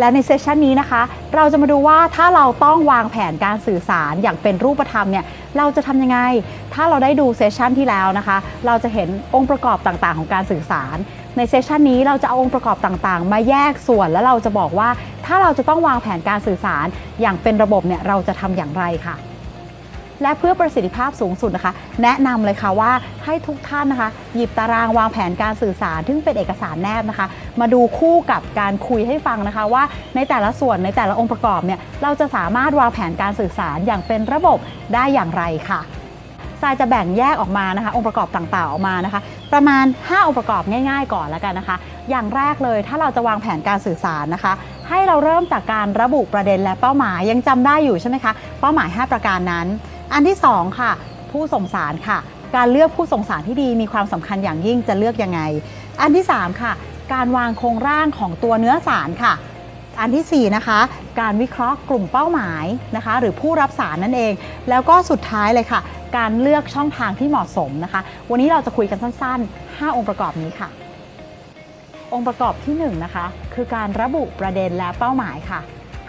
และในเซสชันนี้นะคะ เราจะมาดูว่าถ้าเราต้องวางแผนการสื่อสารอย่างเป็นรูปธรรมเนี่ยเราจะทำยังไง ถ้าเราได้ดูเซสชันที่แล้วนะคะ เราจะเห็นองค์ประกอบต่างๆ ของการสื่อสาร ในเซสชันนี้เราจะเอาองค์ประกอบต่างๆ มาแยกส่วนแล้วเราจะบอกว่า ถ้าเราจะต้องวางแผนการสื่อสารอย่างเป็นระบบเนี่ยเราจะทำอย่างไรค่ะ และเพื่อประสิทธิภาพสูงสุดนะคะ แนะนำเลยค่ะว่าให้ทุกท่านนะคะ หยิบตารางวางแผนการสื่อสาร ซึ่งเป็นเอกสารแนบนะคะ มาดูคู่กับการคุยให้ฟังนะคะว่าในแต่ละส่วนในแต่ละองค์ประกอบเนี่ยเราจะสามารถวางแผนการสื่อสารอย่างเป็นระบบได้อย่างไรค่ะทรายจะแบ่งแยกออกมานะคะ องค์ประกอบต่างๆออกมานะคะ ประมาณ 5 องค์ประกอบง่าย ๆ ก่อนแล้วกันนะคะ อย่างแรกเลยถ้าเราจะวางแผนการสื่อสารนะคะ ให้เราเริ่มจากการระบุประเด็นและเป้าหมายยังจำได้อยู่ใช่ไหมคะ เป้าหมาย 5 ประการนั้น อันที่ 2 ค่ะ ผู้ส่งสารค่ะ การเลือกผู้ส่งสารที่ดีมีความสำคัญอย่างยิ่งจะเลือกยังไง อันที่ 3 ค่ะ การวางโครงร่างของตัวเนื้อสารค่ะ อันทีสี่ 4 นะคะ การวิเคราะห์กลุ่มเป้าหมายนะคะ หรือผู้รับสารนั่นเอง แล้วก็สุดท้ายเลยค่ะ การเลือกช่องทางที่เหมาะสมนะคะ วันนี้เราจะคุยกันสั้น ๆ 5 องค์ประกอบนี้ค่ะองค์ประกอบที่1นงนะคะคือการระบุประเด็นและเป้าหมายค่ะ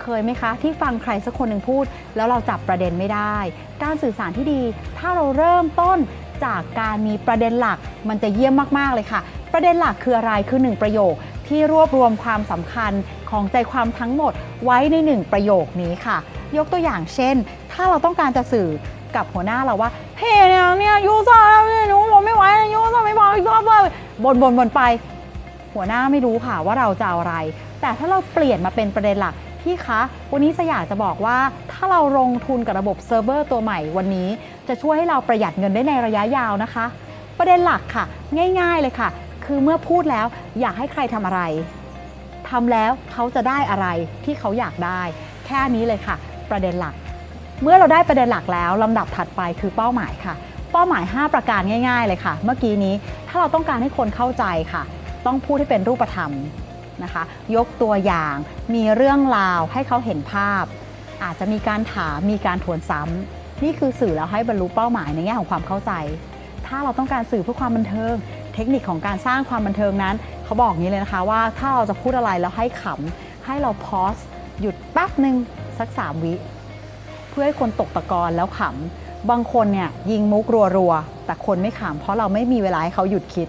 เคยไหมคะ ที่ฟังใครสักคนหนึ่งพูด แล้วเราจับประเด็นไม่ได้ การสื่อสารที่ดี ถ้าเราเริ่มต้นจากการมีประเด็นหลักมันจะเยี่ยมมาก ๆ เลยค่ะ ประเด็นหลักคืออะไรคือ 1 ประโยคที่รวบรวมความสำคัญของใจความทั้งหมดไว้ใน1ประโยคนี้ค่ะ ยกตัวอย่างเช่น ถ้าเราต้องการจะสื่อกับหัวหน้าเราว่าเฮ้เนี่ยเนี่ยยูซ่าเนี่ยหนูผมไม่ไหวยูซ่าไม่พออีกรอบเลยบนบนบนไป หัวหน้าไม่รู้ค่ะว่าเราจะเอาอะไร แต่ถ้าเราเปลี่ยนมาเป็นประเด็นหลัก พี่คะ วันนี้สยามจะบอกว่าถ้าเราลงทุนกับระบบเซิร์ฟเวอร์ตัวใหม่วันนี้ จะช่วยให้เราประหยัดเงินได้ในระยะยาวนะคะ ประเด็นหลักค่ะ ง่าย ๆเลยค่ะ คือเมื่อพูดแล้วอยากให้ใครทำอะไรทำแล้วเขาจะได้อะไรที่เขาอยากได้ แค่นี้เลยค่ะ ประเด็นหลัก เมื่อเราได้ประเด็นหลักแล้วลำดับถัดไปคือเป้าหมายค่ะ เป้าหมาย 5 ประการง่าย ๆ เลยค่ะ เมื่อกี้นี้ถ้าเราต้องการให้คนเข้าใจค่ะ ต้องพูดให้เป็นรูปธรรม นะคะ ยกตัวอย่างมีเรื่องราวให้เขาเห็นภาพ อาจจะมีการถามมีการทวนซ้ำนี่คือสื่อแล้วให้บรรลุเป้าหมายในแง่ของความเข้าใจ ถ้าเราต้องการสื่อเพื่อความบันเทิง เทคนิคของการสร้างความบันเทิงนั้น เขาบอกงนี้เลยนะคะว่าถ้าเราจะพูดอะไรแล้วให้ขำให้เราพอสหยุดแป๊บหนึ่งสักสามวิเพื่อให้คนตกตะกอนแล้วขำบางคนเนี่ยยิงมุกรัวๆ แต่คนไม่ขำเพราะเราไม่มีเวลาให้เขาหยุดคิด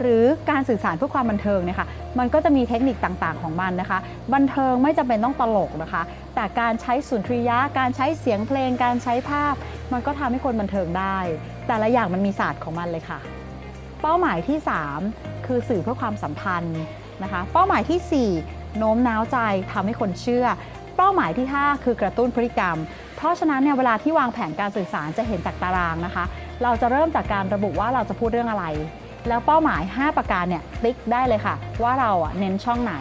หรือการสื่อสารเพื่อความบันเทิงเนี่ยค่ะมันก็จะมีเทคนิคต่างๆของมันนะคะ บันเทิงไม่จำเป็นต้องตลกนะคะ แต่การใช้สุนทรียะ การใช้เสียงเพลง การใช้ภาพ มันก็ทำให้คนบันเทิงได้ แต่ละอย่างมันมีศาสตร์ของมันเลยค่ะ เป้าหมายที่ 3 คือสื่อเพื่อความสัมพันธ์นะคะ เป้าหมายทีสี่4 โน้มน้าวใจทำให้คนเชื่อ เป้าหมายที่ 5 คือกระตุ้นพฤติกรรม เพราะฉะนั้นเนี่ยเวลาที่วางแผนการสื่อสารจะเห็นจากตารางนะคะ เราจะเริ่มจากการระบุว่าเราจะพูดเรื่องอะไร แล้วเป้าหมาย 5 ประการเนี่ยติ๊กได้เลยค่ะ ว่าเราเน้นช่องไหน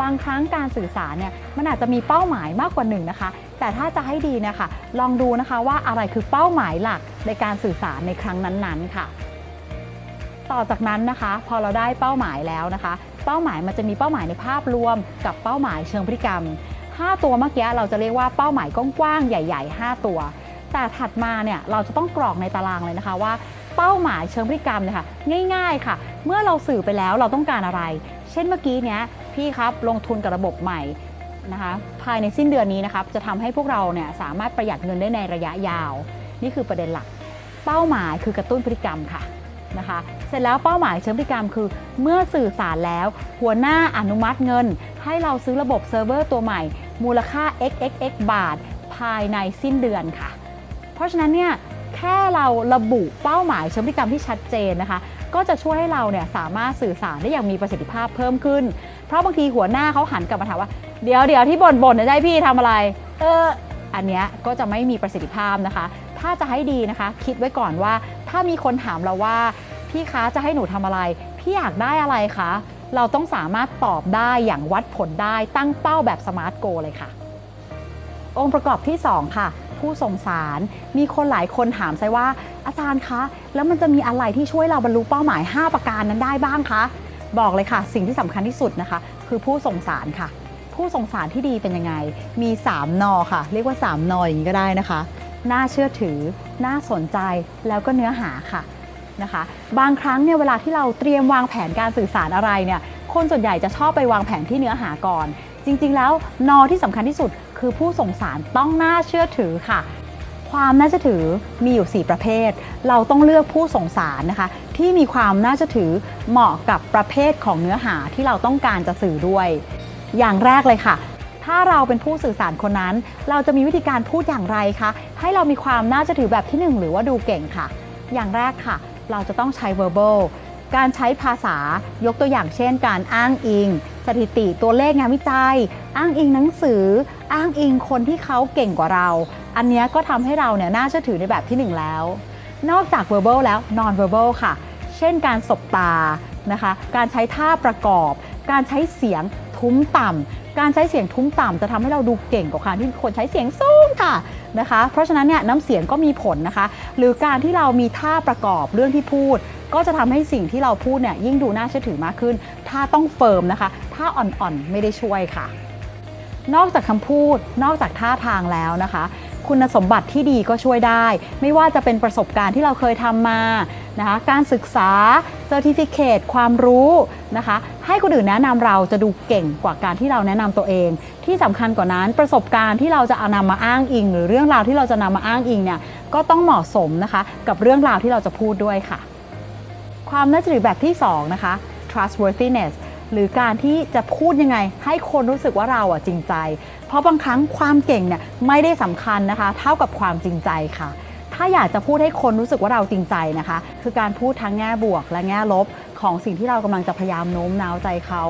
บางครั้งการสื่อสารเนี่ยมันอาจจะมีเป้าหมายมากกว่าหนึ่งนะคะ แต่ถ้าจะให้ดีเนะคะ ลองดูนะคะว่าอะไรคือเป้าหมายหลักในการสื่อสารในครั้งนั้นๆค่ะ ต่อจากนั้นนะคะ พอเราได้เป้าหมายแล้วนะคะ เป้าหมายมันจะมีเป้าหมายในภาพรวม กับเป้าหมายเชิงพฤติกรรม 5 ตัวเมื่อกี้เราจะเรียกว่าเป้าหมายกว้างๆใหญ่ ๆ 5 ตัวแต่ถัดมาเนี่ยเราจะต้องกรอกในตารางเลยนะคะว่า เป้าหมายเชิงพฤติกรรมเนี่ยค่ะง่าย ๆ ค่ะ เมื่อเราสื่อไปแล้วเราต้องการอะไร เช่นเมื่อกี้เนี้ยพี่ครับลงทุนกับระบบใหม่นะคะภายในสิ้นเดือนนี้นะครับจะทำให้พวกเราเนี่ยสามารถประหยัดเงินได้ในระยะยาว นี่คือประเด็นหลัก เป้าหมายคือกระตุ้นพฤติกรรมค่ะนะคะเสร็จแล้วเป้าหมายเชิงพฤติกรรมคือ เมื่อสื่อสารแล้ว หัวหน้าอนุมัติเงิน ให้เราซื้อระบบเซิร์ฟเวอร์ตัวใหม่ มูลค่า xxx บาท ภายในสิ้นเดือนค่ะ เพราะฉะนั้นเนี่ย แค่เราระบุเป้าหมายเชิงพฤติกรรมที่ชัดเจนนะคะ ก็จะช่วยให้เราเนี่ยสามารถสื่อสารได้อย่างมีประสิทธิภาพเพิ่มขึ้น เพราะบางทีหัวหน้าเขาหันกลับมาถามว่าเดี๋ยวเดี๋ยวที่บ่นบ่นๆเนี่ยจะให้พี่ทำอะไร เอออันเนี้ยก็จะไม่มีประสิทธิภาพนะคะ ถ้าจะให้ดีนะคะ คิดไว้ก่อนว่า ถ้ามีคนถามเราว่า พี่คะจะให้หนูทำอะไร พี่อยากได้อะไรคะ เราต้องสามารถตอบได้อย่างวัดผลได้ตั้งเป้าแบบสมาร์ทโกเลยค่ะ องค์ประกอบที่ 2 ค่ะ ผู้ส่งสาร มีคนหลายคนถามไซว่า อาจารย์คะ แล้วมันจะมีอะไรที่ช่วยเราบรรลุเป้าหมาย 5 ประการนั้นได้บ้างคะ บอกเลยค่ะ สิ่งที่สำคัญที่สุดนะคะ คือผู้ส่งสารค่ะ ผู้ส่งสารที่ดีเป็นยังไง มี 3 นอค่ะ เรียกว่า 3 นออย่างนี้ก็ได้นะคะ น่าเชื่อถือ น่าสนใจ แล้วก็เนื้อหาค่ะนะคะ บางครั้งเนี่ยเวลาที่เราเตรียมวางแผนการสื่อสารอะไรเนี่ย คนส่วนใหญ่จะชอบไปวางแผนที่เนื้อหาก่อน จริงๆ แล้วนอที่สำคัญที่สุด คือผู้ส่งสารต้องน่าเชื่อถือค่ะ ความน่าเชื่อถือมีอยู่ 4 ประเภท เราต้องเลือกผู้ส่งสารนะคะ ที่มีความน่าเชื่อถือเหมาะกับประเภทของเนื้อหาที่เราต้องการจะสื่อด้วย อย่างแรกเลยค่ะถ้าเราเป็นผู้สื่อสารคนนั้น เราจะมีวิธีการพูดอย่างไรคะ ให้เรามีความน่าเชื่อถือแบบที่หนึ่งหรือว่าดูเก่งค่ะ อย่างแรกค่ะ เราจะต้องใช้ verbal การใช้ภาษายกตัวอย่างเช่น การอ้างอิง สถิติตัวเลขงานวิจัย อ้างอิงหนังสือ อ้างอิงคนที่เขาเก่งกว่าเรา อันนี้ก็ทำให้เราเนี่ยน่าเชื่อถือในแบบที่หนึ่งแล้ว นอกจาก verbal แล้ว non verbal ค่ะ เช่นการสบตานะคะ การใช้ท่าประกอบ การใช้เสียงทุ้มต่ำการใช้เสียงทุ้มต่ำจะทำให้เราดูเก่งกว่าการที่คนใช้เสียงสูงค่ะนะคะ เพราะฉะนั้นเนี่ยน้ำเสียงก็มีผลนะคะ หรือการที่เรามีท่าประกอบเรื่องที่พูด ก็จะทำให้สิ่งที่เราพูดเนี่ยยิ่งดูน่าเชื่อถือมากขึ้น ถ้าต้องเฟิร์มนะคะ ถ้าอ่อนๆไม่ได้ช่วยค่ะ นอกจากคำพูด นอกจากท่าทางแล้วนะคะคุณสมบัติที่ดีก็ช่วยได้ ไม่ว่าจะเป็นประสบการณ์ที่เราเคยทำมานะคะการศึกษาเซอร์ติฟิเคตความรู้นะคะให้คนอื่นแนะนำเราจะดูเก่งกว่าการที่เราแนะนำตัวเอง ที่สำคัญกว่านั้นประสบการณ์ที่เราจะเอานำมาอ้างอิง หรือเรื่องราวที่เราจะนำมาอ้างอิงเนี่ยก็ต้องเหมาะสมนะคะกับเรื่องราวที่เราจะพูดด้วยค่ะ ความน่าเชื่อถือแบบที่ 2 นะคะ trustworthiness หรือการที่จะพูดยังไง ให้คนรู้สึกว่าเราอะจริงใจ เพราะบางครั้งความเก่งเนี่ยไม่ได้สำคัญนะคะ เท่ากับความจริงใจค่ะ ถ้าอยากจะพูดให้คนรู้สึกว่าเราจริงใจนะคะ คือการพูดทั้งแง่บวกและแง่ลบของสิ่งที่เรากำลังจะพยายามโน้มน้าวใจเขา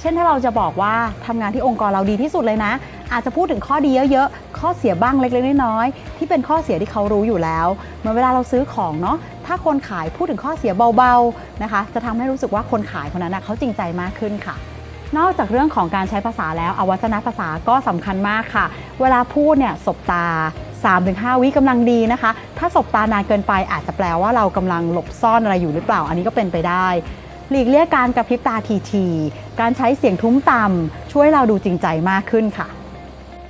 เช่นถ้าเราจะบอกว่าทำงานที่องค์กรเราดีที่สุดเลยนะ อาจจะพูดถึงข้อดีเยอะๆ ข้อเสียบ้างเล็กๆ น้อยๆ ที่เป็นข้อเสียที่เขารู้อยู่แล้ว เหมือนเวลาเราซื้อของเนาะ ถ้าคนขายพูดถึงข้อเสียเบาๆนะคะ จะทำให้รู้สึกว่าคนขายคนนั้นนะเขาจริงใจมากขึ้นค่ะ นอกจากเรื่องของการใช้ภาษาแล้วอวัจนภาษาก็สำคัญมากค่ะ เวลาพูดเนี่ยสบตา 3-5 วิกำลังดีนะคะ ถ้าสบตานานเกินไปอาจจะแปลว่าเรากำลังหลบซ่อนอะไรอยู่หรือเปล่า อันนี้ก็เป็นไปได้หลีกเลี่ยงการกระพริบตาทีๆการใช้เสียงทุ้มต่ำช่วยเราดูจริงใจมากขึ้นค่ะ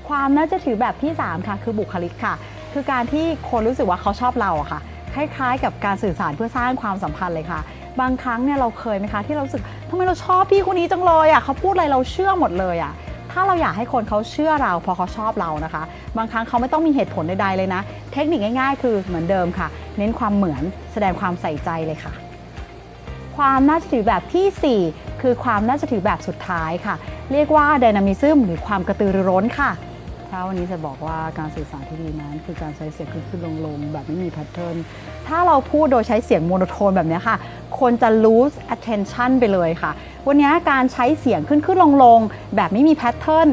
ความน่าจะถือแบบที่ 3 ค่ะ คือบุคลิกค่ะ คือการที่คนรู้สึกว่าเขาชอบเราอะค่ะ คล้ายๆ กับการสื่อสารเพื่อสร้างความสัมพันธ์เลยค่ะ บางครั้งเนี่ยเราเคยไหมคะที่เราสึกทำไมเราชอบพี่คนนี้จังเลยอะเขาพูดอะไรเราเชื่อหมดเลยอะถ้าเราอยากให้คนเขาเชื่อเราพราะเขาชอบเรานะคะ บางครั้งเขาไม่ต้องมีเหตุผลใดๆเลยนะ เทคนิคง่ายๆ คือเหมือนเดิมค่ะ เน้นความเหมือนแสดงความใส่ใจเลยค่ะ ความน่าจะถือแบบทีสี่4 คือความน่าจะถือแบบสุดท้ายค่ะ เรียกว่า dynamism หรือความกระตือรือร้นค่ะ ถ้าวันนี้จะบอกว่าการสื่อสารที่ดีนั้น คือการใช้เสียงขึ้นขึ้นลงลงแบบไม่มีแพทเทิร์นถ้าเราพูดโดยใช้เสียงโมโนโทนแบบนี้ค่ะ คนจะ lose attention ไปเลยค่ะ วันนี้การใช้เสียงขึ้นขึ้นลงลงแบบไม่มีแพทเทิร์น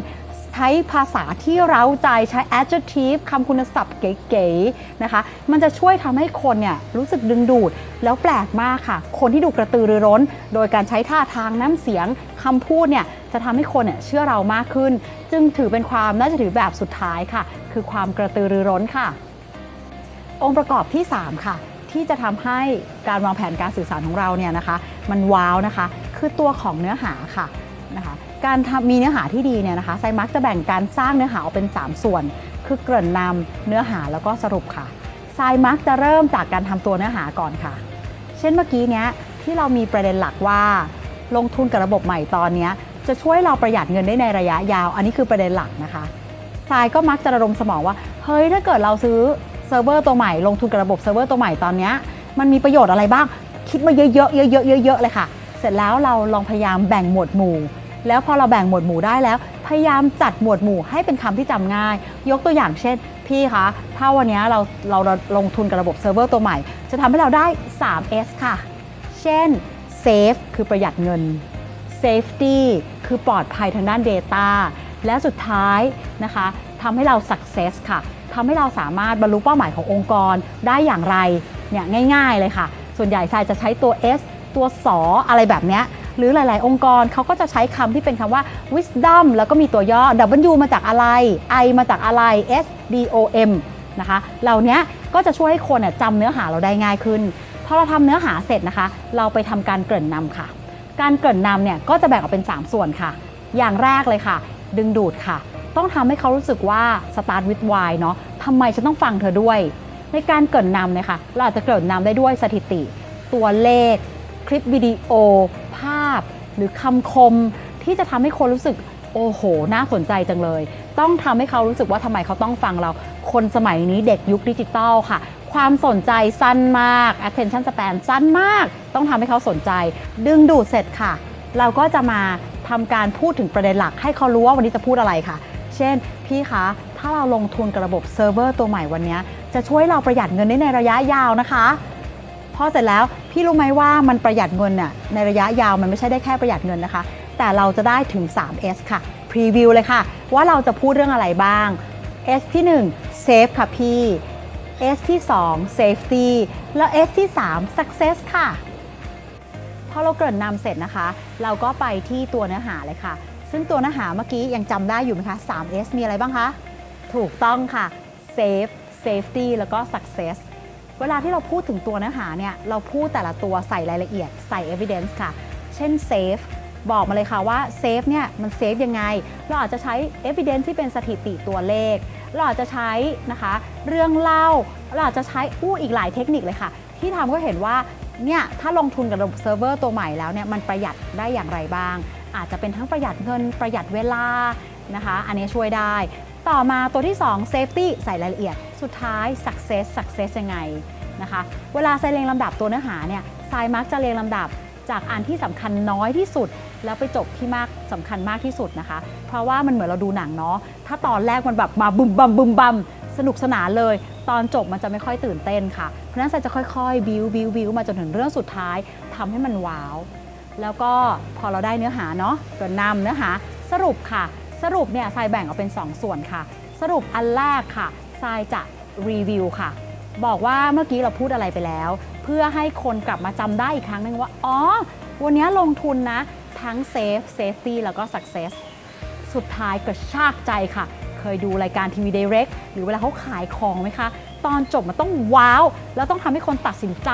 ใช้ภาษาที่เร้าใจใช้ adjective คำคุณศัพท์เก๋ๆนะคะ มันจะช่วยทำให้คนเนี่ยรู้สึกดึงดูด แล้วแปลกมากค่ะ คนที่ดูกระตือรือร้น โดยการใช้ท่าทางน้ำเสียงคำพูดเนี่ยจะทำให้คนเนี่ยเชื่อเรามากขึ้น จึงถือเป็นความน่าจะถือแบบสุดท้ายค่ะ คือความกระตือรือร้นค่ะ องค์ประกอบที่ 3 ค่ะที่จะทำให้การวางแผนการสื่อสารของเราเนี่ยนะคะ มันว้าวนะคะ คือตัวของเนื้อหาค่ะนะคะ การทำมีเนื้อหาที่ดีเนี่ยนะคะไซมักจะแบ่งการสร้างเนื้อหาออกเป็น 3 ส่วน คือเกริ่นนำเนื้อหาแล้วก็สรุปค่ะไซมักจะเริ่มจากการทำตัวเนื้อหาก่อนค่ะ เช่นเมื่อกี้เนี้ยที่เรามีประเด็นหลักว่า ลงทุนกับระบบใหม่ตอนนี้จะช่วยเราประหยัดเงินได้ในระยะยาว อันนี้คือประเด็นหลักนะคะทรายก็มักจะระดมสมองว่าเฮ้ยถ้าเกิดเราซื้อเซิร์ฟเวอร์ตัวใหม่ลงทุนกับระบบเซิร์ฟเวอร์ตัวใหม่ตอนนี้มันมีประโยชน์อะไรบ้าง คิดมาเยอะๆเยอะๆเยอะๆเลยค่ะ เสร็จแล้วเราลองพยายามแบ่งหมวดหมู่ แล้วพอเราแบ่งหมวดหมู่ได้แล้ว พยายามจัดหมวดหมู่ให้เป็นคำที่จำง่าย ยกตัวอย่างเช่น พี่คะถ้าวันนี้เราเราลงทุนกับระบบเซิร์ฟเวอร์ตัวใหม่ จะทำให้เราได้ 3S ค่ะ เช่น safe คือประหยัดเงิน safety คือปลอดภัยทางด้าน Data และสุดท้ายนะคะทำให้เรา success ค่ะทำให้เราสามารถบรรลุเป้าหมายขององค์กรได้อย่างไรเนี่ยง่าย ๆ เลยค่ะ ส่วนใหญ่ทรายจะใช้ตัว S ตัวสออะไรแบบเนี้ย หรือหลาย ๆ องค์กรเขาก็จะใช้คำที่เป็นคำว่า wisdom แล้วก็มีตัวย่อ W มาจากอะไร I มาจากอะไร S D O M นะคะเหล่านี้ก็จะช่วยให้คนจำเนื้อหาเราได้ง่ายขึ้นพอเราทำเนื้อหาเสร็จนะคะ เราไปทำการเกริ่นนำค่ะ การเกริ่นนำเนี่ยก็จะแบ่งออกเป็น 3 ส่วนค่ะ อย่างแรกเลยค่ะ ดึงดูดค่ะ ต้องทำให้เขารู้สึกว่า start with why เนาะทำไมฉันต้องฟังเธอด้วย ในการเกริ่นนำเนี่ยค่ะ เราอาจจะเกริ่นนำได้ด้วยสถิติ ตัวเลข คลิปวิดีโอ หรือคำคมที่จะทำให้คนรู้สึกโอ้โห น่าสนใจจังเลย ต้องทำให้เขารู้สึกว่าทำไมเขาต้องฟังเรา คนสมัยนี้เด็กยุคดิจิตอลค่ะ ความสนใจสั้นมาก attention span สั้นมาก ต้องทำให้เขาสนใจ ดึงดูดเสร็จค่ะ เราก็จะมาทำการพูดถึงประเด็นหลัก ให้เขารู้ว่าวันนี้จะพูดอะไรค่ะ เช่น พี่คะ ถ้าเราลงทุนกับระบบเซิร์ฟเวอร์ตัวใหม่วันนี้ จะช่วยเราประหยัดเงินได้ในระยะยาวนะคะ พอเสร็จแล้วพี่รู้ไหมว่ามันประหยัดเงินน่ะในระยะยาวมันไม่ใช่ได้แค่ประหยัดเงินนะคะ แต่เราจะได้ถึง 3S ค่ะพรีวิวเลยค่ะ ว่าเราจะพูดเรื่องอะไรบ้าง S ที่1 Safe ค่ะพี่ S ที่ 2 Safety แล้ว S ที่ 3 Success ค่ะ พอเราเกริ่นนำเสร็จนะคะ เราก็ไปที่ตัวเนื้อหาเลยค่ะ ซึ่งตัวเนื้อหาเมื่อกี้ยังจำได้อยู่ไหมคะ 3S มีอะไรบ้างคะ ถูกต้องค่ะ Safe Safety แล้วก็ Success เวลาที่เราพูดถึงตัวเนื้อหาเนี่ยเราพูดแต่ละตัวใส่รายละเอียดใส่ evidence ค่ะ เช่น safe บอกมาเลยค่ะว่า safe เนี่ยมัน safe ยังไง เราอาจจะใช้ evidence ที่เป็นสถิติตัวเลข เราอาจจะใช้นะคะเรื่องเล่า เราอาจจะใช้อู้อีกหลายเทคนิคเลยค่ะ ที่ทำก็เห็นว่าเนี่ยถ้าลงทุนกับระบบเซิร์ฟเวอร์ตัวใหม่แล้วเนี่ยมันประหยัดได้อย่างไรบ้าง อาจจะเป็นทั้งประหยัดเงินประหยัดเวลานะคะ อันนี้ช่วยได้ ต่อมาตัวที่ 2 safety ใส่รายละเอียด สุดท้าย success success ยังไงนะคะ เวลาใส่เรียงลำดับตัวเนื้อหาเนี่ยทรายมักจะเรียงลำดับจากอันที่สำคัญน้อยที่สุด แล้วไปจบที่มากสำคัญมากที่สุดนะคะ เพราะว่ามันเหมือนเราดูหนังเนาะถ้าตอนแรกมันแบบมาบึมบัมบึมบัมสนุกสนานเลย ตอนจบมันจะไม่ค่อยตื่นเต้นค่ะ เพราะนั้นทรายจะค่อยๆ บิวบิวบิวมาจนถึงเรื่องสุดท้ายทำให้มันว้าว แล้วก็พอเราได้เนื้อหาเนาะก็นำเนื้อหาสรุปค่ะ สรุปเนี่ยทรายแบ่งออกเป็น 2 ส่วนค่ะ สรุปอันแรกค่ะทรายจะรีวิวค่ะ บอกว่าเมื่อกี้เราพูดอะไรไปแล้ว เพื่อให้คนกลับมาจำได้อีกครั้งหนึ่งว่า อ๋อ วันนี้ลงทุนนะ ทั้ง Safe Safety แล้วก็ Success สุดท้ายกระชากใจค่ะ เคยดูรายการทีวี Direct หรือเวลาเขาขายของไหมคะ ตอนจบมันต้องว้าว แล้วต้องทำให้คนตัดสินใจ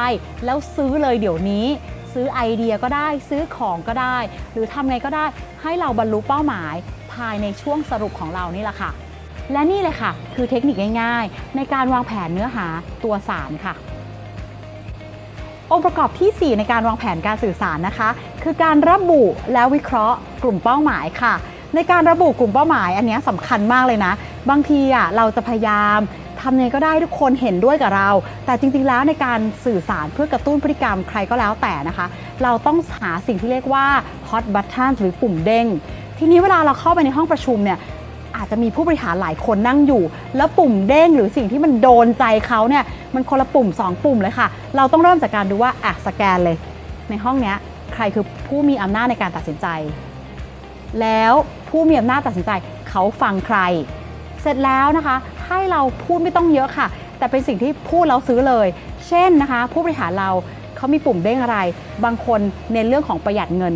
แล้วซื้อเลยเดี๋ยวนี้ซื้อไอเดียก็ได้ซื้อของก็ได้ หรือทำไงก็ได้ให้เราบรรลุเป้าหมาย ภายในช่วงสรุปของเรานี่แหละค่ะ และนี่เลยค่ะ คือเทคนิคง่ายๆ ในการวางแผนเนื้อหาตัวสารค่ะ องค์ประกอบที่ 4 ในการวางแผนการสื่อสารนะคะ คือการระบุและวิเคราะห์กลุ่มเป้าหมายค่ะ ในการระบุกลุ่มเป้าหมาย อันนี้ยสำคัญมากเลยนะ บางทีอะเราจะพยายามทำยังไงก็ได้ทุกคนเห็นด้วยกับเรา แต่จริงๆ แล้วในการสื่อสารเพื่อกระตุ้นพฤติกรรมใครก็แล้วแต่นะคะ เราต้องหาสิ่งที่เรียกว่า hot button หรือปุ่มเด้ง ทีนี้เวลาเราเข้าไปในห้องประชุมเนี่ยอาจจะมีผู้บริหารหลายคนนั่งอยู่ แล้วปุ่มเด้งหรือสิ่งที่มันโดนใจเขาเนี่ยมันคนละปุ่ม 2 ปุ่มเลยค่ะ เราต้องเริ่มจากการดูว่าอะสแกนเลย ในห้องเนี้ยใครคือผู้มีอำนาจในการตัดสินใจ แล้วผู้มีอำนาจตัดสินใจเขาฟังใคร เสร็จแล้วนะคะ ให้เราพูดไม่ต้องเยอะค่ะ แต่เป็นสิ่งที่พูดแล้วซื้อเลย เช่นนะคะ ผู้บริหารเราเขามีปุ่มเด้งอะไร บางคนเน้นเรื่องของประหยัดเงิน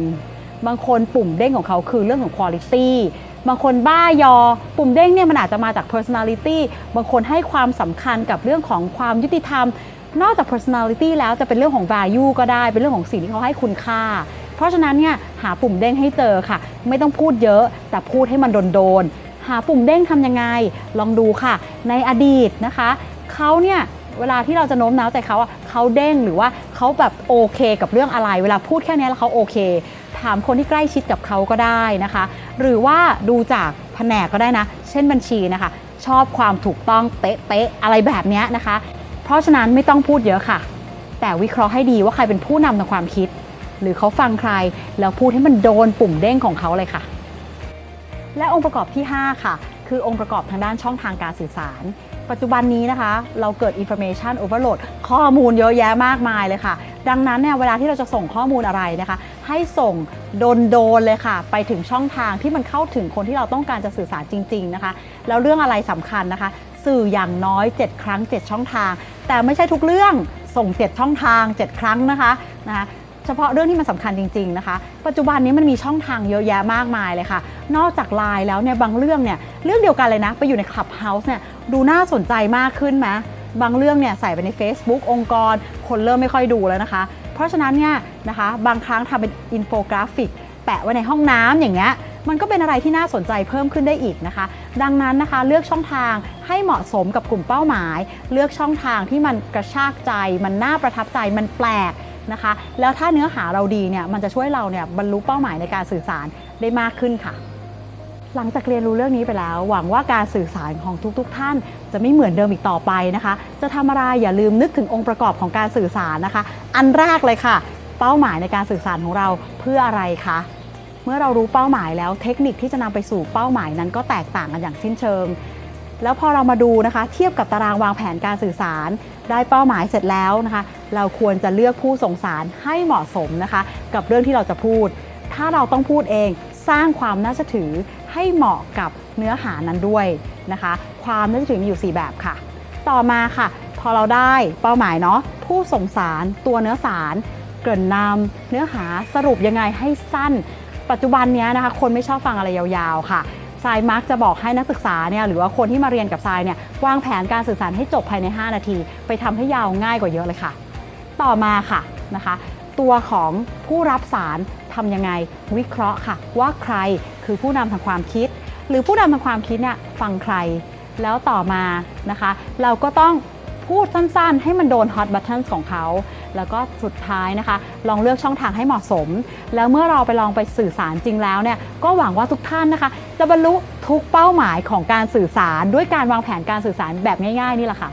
บางคนปุ่มเด้งของเขาคือเรื่องของ quality บางคนบ้ายอ ปุ่มเด้งเนี่ยมันอาจจะมาจาก personality บางคนให้ความสำคัญกับเรื่องของความยุติธรรม นอกจาก personality แล้วจะเป็นเรื่องของ value ก็ได้ เป็นเรื่องของสิ่งที่เขาให้คุณค่า เพราะฉะนั้นเนี่ยหาปุ่มเด้งให้เจอค่ะ ไม่ต้องพูดเยอะ แต่พูดให้มันโดนๆหาปุ่มเด้งทำยังไง ลองดูค่ะ ในอดีตนะคะเขาเนี่ยเวลาที่เราจะโน้มน้าวใจเขาอะเขาเด้งหรือว่าเขาแบบโอเค กับเรื่องอะไร เวลาพูดแค่นี้แล้วเขาโอเค ถามคนที่ใกล้ชิดกับเขาก็ได้นะคะ หรือว่าดูจากแผนกก็ได้นะ เช่นบัญชีนะคะ ชอบความถูกต้องเป๊ะๆอะไรแบบเนี้ยนะคะ เพราะฉะนั้นไม่ต้องพูดเยอะค่ะ แต่วิเคราะห์ให้ดีว่าใครเป็นผู้นำในความคิด หรือเขาฟังใครแล้วพูดให้มันโดนปุ่มเด้งของเขาเลยค่ะ และองค์ประกอบที่ 5 ค่ะ คือองค์ประกอบทางด้านช่องทางการสื่อสาร ปัจจุบันนี้นะคะ เราเกิด information overload ข้อมูลเยอะแยะมากมายเลยค่ะ ดังนั้นเนี่ยเวลาที่เราจะส่งข้อมูลอะไรนะคะ ให้ส่งโดนโดนๆเลยค่ะ ไปถึงช่องทางที่มันเข้าถึงคนที่เราต้องการจะสื่อสารจริง ๆนะคะ แล้วเรื่องอะไรสำคัญนะคะ สื่ออย่างน้อย 7 ครั้ง 7 ช่องทาง แต่ไม่ใช่ทุกเรื่องส่ง 7 ช่องทาง 7 ครั้งนะคะนะคะเฉพาะเรื่องที่มันสำคัญจริง ๆนะคะ ปัจจุบันนี้มันมีช่องทางเยอะแยะมากมายเลยค่ะ นอกจากไลน์แล้วเนี่ยบางเรื่องเนี่ยเรื่องเดียวกันเลยนะ ไปอยู่ในคลับเฮาส์เนี่ย ดูน่าสนใจมากขึ้นไหมบางเรื่องเนี่ยใส่ไปใน Facebook องค์กร คนเริ่มไม่ค่อยดูแล้วนะคะ เพราะฉะนั้นเนี่ยนะคะบางครั้งทำเป็นอินโฟกราฟิก แปะไว้ในห้องน้ำอย่างเงี้ยมันก็เป็นอะไรที่น่าสนใจเพิ่มขึ้นได้อีกนะคะ ดังนั้นนะคะเลือกช่องทางให้เหมาะสมกับกลุ่มเป้าหมาย เลือกช่องทางที่มันกระชากใจ มันน่าประทับใจมันแปลกนะคะ แล้วถ้าเนื้อหาเราดีเนี่ยมันจะช่วยเราเนี่ยบรรลุเป้าหมายในการสื่อสารได้มากขึ้นค่ะ หลังจากเรียนรู้เรื่องนี้ไปแล้ว หวังว่าการสื่อสารของทุกๆทท่าน จะไม่เหมือนเดิมอีกต่อไปนะคะ จะทำอะไรอย่าลืมนึกถึงองค์ประกอบของการสื่อสารนะคะ อันแรกเลยค่ะ เป้าหมายในการสื่อสารของเราเพื่ออะไรคะเมื่อเรารู้เป้าหมายแล้วเทคนิคที่จะนำไปสู่เป้าหมายนั้นก็แตกต่างกันอย่างสิ้นเชิง แล้วพอเรามาดูนะคะ เทียบกับตารางวางแผนการสื่อสาร ได้เป้าหมายเสร็จแล้วนะคะ เราควรจะเลือกผู้ส่งสารให้เหมาะสมนะคะ กับเรื่องที่เราจะพูด ถ้าเราต้องพูดเอง สร้างความน่าเชื่อถือให้เหมาะกับเนื้อหานั้นด้วยนะคะ ความน่าเชื่อถือมีอยู่ 4 แบบค่ะ ต่อมาค่ะ พอเราได้เป้าหมายเนาะผู้ส่งสารตัวเนื้อสารเกริ่นนำเนื้อหาสรุปยังไงให้สั้น ปัจจุบันนี้นะคะ คนไม่ชอบฟังอะไรยาวๆค่ะทรายมักจะบอกให้นักศึกษาเนี่ยหรือว่าคนที่มาเรียนกับทรายเนี่ยวางแผนการสื่อสารให้จบภายใน 5 นาที ไปทำให้ยาวง่ายกว่าเยอะเลยค่ะ ต่อมาค่ะนะคะ ตัวของผู้รับสาร ทำยังไงวิเคราะห์ค่ะ ว่าใครคือผู้นำทางความคิด หรือผู้นำทางความคิดเนี่ยฟังใคร แล้วต่อมานะคะ เราก็ต้องพูดสั้นๆ ให้มันโดน hot button ของเขา แล้วก็สุดท้ายนะคะ ลองเลือกช่องทางให้เหมาะสม แล้วเมื่อเราไปลองไปสื่อสารจริงแล้วเนี่ยก็หวังว่าทุกท่านนะคะ จะบรรลุทุกเป้าหมายของการสื่อสารด้วยการวางแผนการสื่อสารแบบง่ายๆนี่แหละค่ะ